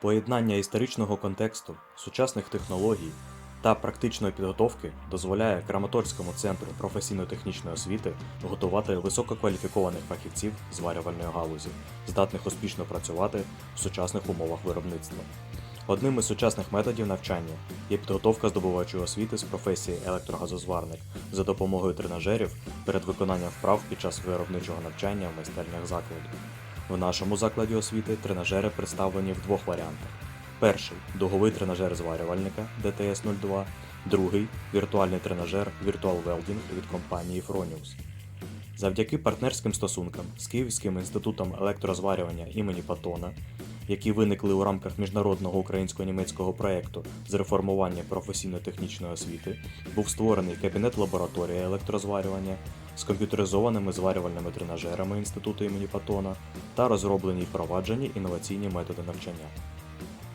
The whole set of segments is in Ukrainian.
Поєднання історичного контексту, сучасних технологій та практичної підготовки дозволяє Краматорському центру професійно-технічної освіти готувати висококваліфікованих фахівців зварювальної галузі, здатних успішно працювати в сучасних умовах виробництва. Одним із сучасних методів навчання є підготовка здобувачої освіти з професії електрогазозварник за допомогою тренажерів перед виконанням вправ під час виробничого навчання в майстернях закладу. В нашому закладі освіти тренажери представлені в двох варіантах. Перший дуговий тренажер зварювальника DTS-02, другий віртуальний тренажер Virtual Welding від компанії Fronius. Завдяки партнерським стосункам з Київським інститутом електрозварювання імені Патона, які виникли у рамках міжнародного українсько-німецького проєкту з реформування професійно-технічної освіти, був створений кабінет лабораторії електрозварювання з комп'ютеризованими зварювальними тренажерами інституту імені Патона та розроблені й впроваджені інноваційні методи навчання.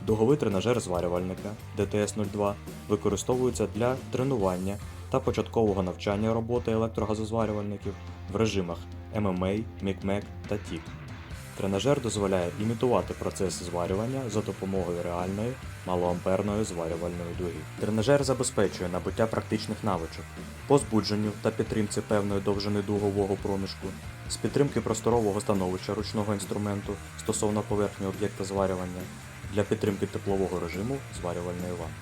Дуговий тренажер зварювальника DTS-02 використовується для тренування та початкового навчання роботи електрогазозварювальників в режимах MMA, МІКМЕК та TIC. Тренажер дозволяє імітувати процес зварювання за допомогою реальної малоамперної зварювальної дуги. Тренажер забезпечує набуття практичних навичок по збудженню та підтримці певної довжини дугового проміжку, з підтримки просторового становища ручного інструменту стосовно поверхні об'єкта зварювання, для підтримки теплового режиму зварювальної ванни.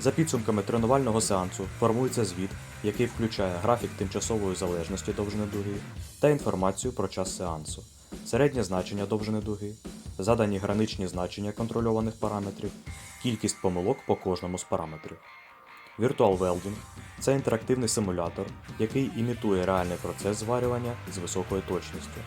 За підсумками тренувального сеансу формується звіт, який включає графік тимчасової залежності довжини дуги та інформацію про час сеансу, середнє значення довжини дуги, задані граничні значення контрольованих параметрів, кількість помилок по кожному з параметрів. Virtual Welding – це інтерактивний симулятор, який імітує реальний процес зварювання з високою точністю.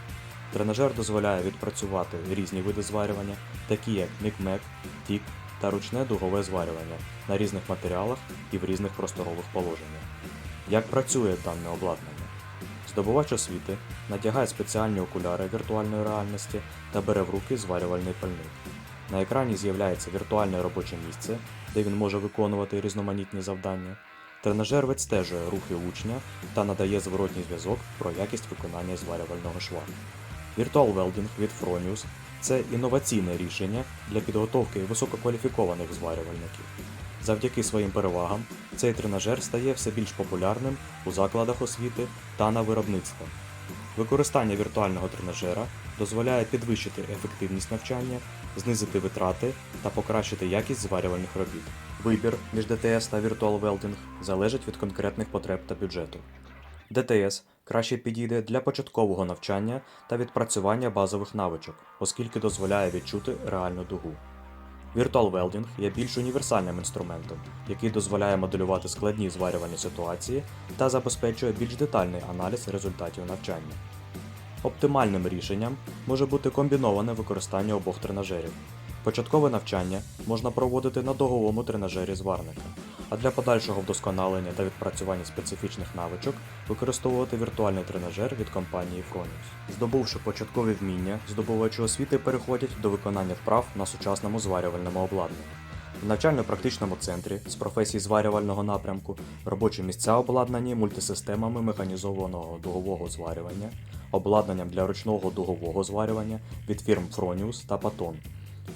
Тренажер дозволяє відпрацювати різні види зварювання, такі як мікмек, тік та ручне дугове зварювання на різних матеріалах і в різних просторових положеннях. Як працює дане обладнання? Здобувач освіти надягає спеціальні окуляри віртуальної реальності та бере в руки зварювальний пальник. На екрані з'являється віртуальне робоче місце, де він може виконувати різноманітні завдання. Тренажер відстежує рухи учня та надає зворотній зв'язок про якість виконання зварювального шва. Virtual Welding від Fronius – це інноваційне рішення для підготовки висококваліфікованих зварювальників. Завдяки своїм перевагам цей тренажер стає все більш популярним у закладах освіти та на виробництвах. Використання віртуального тренажера дозволяє підвищити ефективність навчання, знизити витрати та покращити якість зварювальних робіт. Вибір між DTS та Virtual Welding залежить від конкретних потреб та бюджету. DTS краще підійде для початкового навчання та відпрацювання базових навичок, оскільки дозволяє відчути реальну дугу. Virtual Welding є більш універсальним інструментом, який дозволяє моделювати складні зварювальні ситуації та забезпечує більш детальний аналіз результатів навчання. Оптимальним рішенням може бути комбіноване використання обох тренажерів. Початкове навчання можна проводити на договому тренажері зварника, а для подальшого вдосконалення та відпрацювання специфічних навичок використовувати віртуальний тренажер від компанії Fronius. Здобувши початкові вміння, здобувачі освіти переходять до виконання вправ на сучасному зварювальному обладнанні. В навчально-практичному центрі з професій зварювального напрямку робочі місця обладнані мультисистемами механізованого дугового зварювання, обладнанням для ручного дугового зварювання від фірм Fronius та Patton.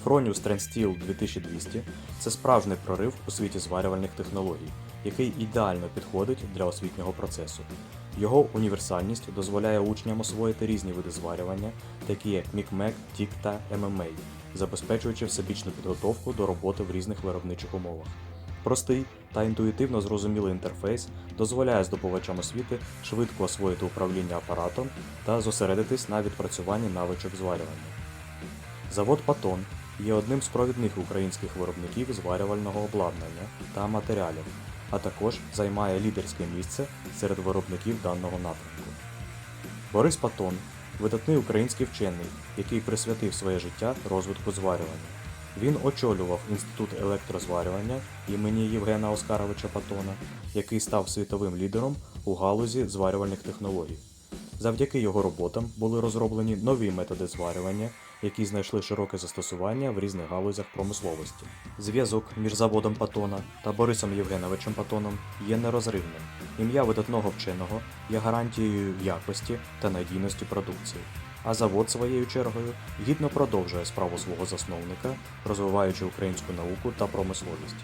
Fronius TrendSteel 2200 це справжній прорив у світі зварювальних технологій, який ідеально підходить для освітнього процесу. Його універсальність дозволяє учням освоїти різні види зварювання, такі як MICMEC, TIC та MMA, забезпечуючи всебічну підготовку до роботи в різних виробничих умовах. Простий та інтуїтивно зрозумілий інтерфейс дозволяє здобувачам освіти швидко освоїти управління апаратом та зосередитись на відпрацюванні навичок зварювання. Завод Патон є одним з провідних українських виробників зварювального обладнання та матеріалів, а також займає лідерське місце серед виробників даного напрямку. Борис Патон видатний український вчений, який присвятив своє життя розвитку зварювання. Він очолював інститут електрозварювання імені Євгена Оскаровича Патона, який став світовим лідером у галузі зварювальних технологій. Завдяки його роботам були розроблені нові методи зварювання, які знайшли широке застосування в різних галузях промисловості. Зв'язок між заводом Патона та Борисом Євгеновичем Патоном є нерозривним. Ім'я видатного вченого є гарантією якості та надійності продукції, а завод своєю чергою гідно продовжує справу свого засновника, розвиваючи українську науку та промисловість.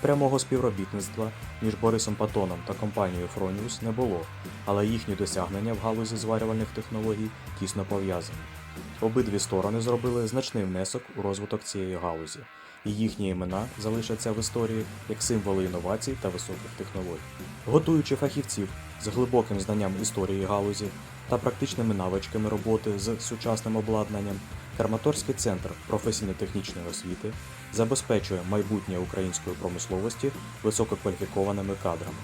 Прямого співробітництва між Борисом Патоном та компанією Фроніус не було, але їхні досягнення в галузі зварювальних технологій тісно пов'язані. Обидві сторони зробили значний внесок у розвиток цієї галузі, і їхні імена залишаться в історії як символи інновацій та високих технологій. Готуючи фахівців з глибоким знанням історії галузі та практичними навичками роботи з сучасним обладнанням, Краматорський центр професійно-технічної освіти забезпечує майбутнє української промисловості висококваліфікованими кадрами.